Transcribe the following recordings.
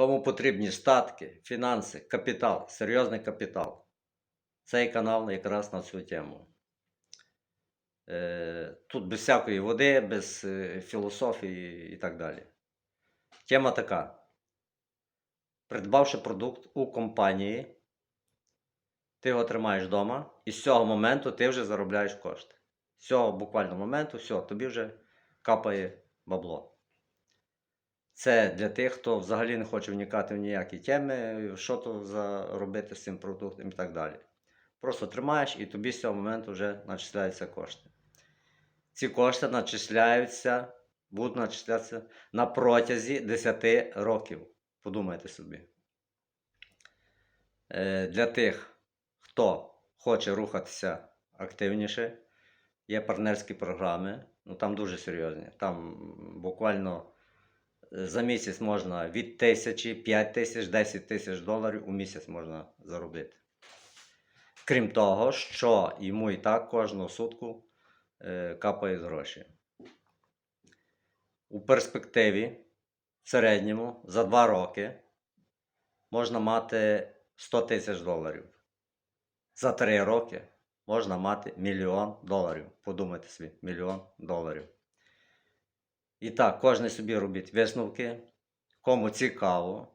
Кому потрібні статки, фінанси, капітал, серйозний капітал. Цей канал якраз на цю тему. Е, Тут без всякої води, без е, філософії і так далі. Тема така. Придбавши продукт у компанії, ти його тримаєш вдома, і з цього моменту ти вже заробляєш кошти. З цього буквально моменту, все, тобі вже капає бабло. Це для тих, хто взагалі не хоче вникати в ніякі теми, що то заробити з цим продуктом і так далі. Просто тримаєш і тобі з цього моменту вже начисляються кошти. Ці кошти начисляються, будуть начислятися на протязі 10 років. Подумайте собі. Е, Для тих, хто хоче рухатися активніше, є партнерські програми, ну там дуже серйозні. Там буквально за місяць можна від тисячі, 5 тисяч, 10 тисяч доларів у місяць можна заробити. Крім того, що йому і так кожного сутку е, капають гроші. У перспективі, в середньому, за 2 роки можна мати 100 тисяч доларів. За 3 роки можна мати мільйон доларів. Подумайте собі, мільйон доларів. І так, кожен собі робіть висновки, кому цікаво,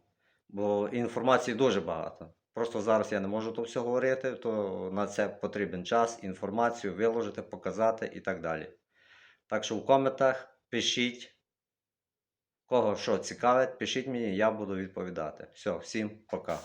бо інформації дуже багато. Просто зараз я не можу то все говорити, то на це потрібен час, інформацію виложити, показати і так далі. Так що в коментах пишіть, кого що цікавить, пишіть мені, я буду відповідати. Все, всім пока.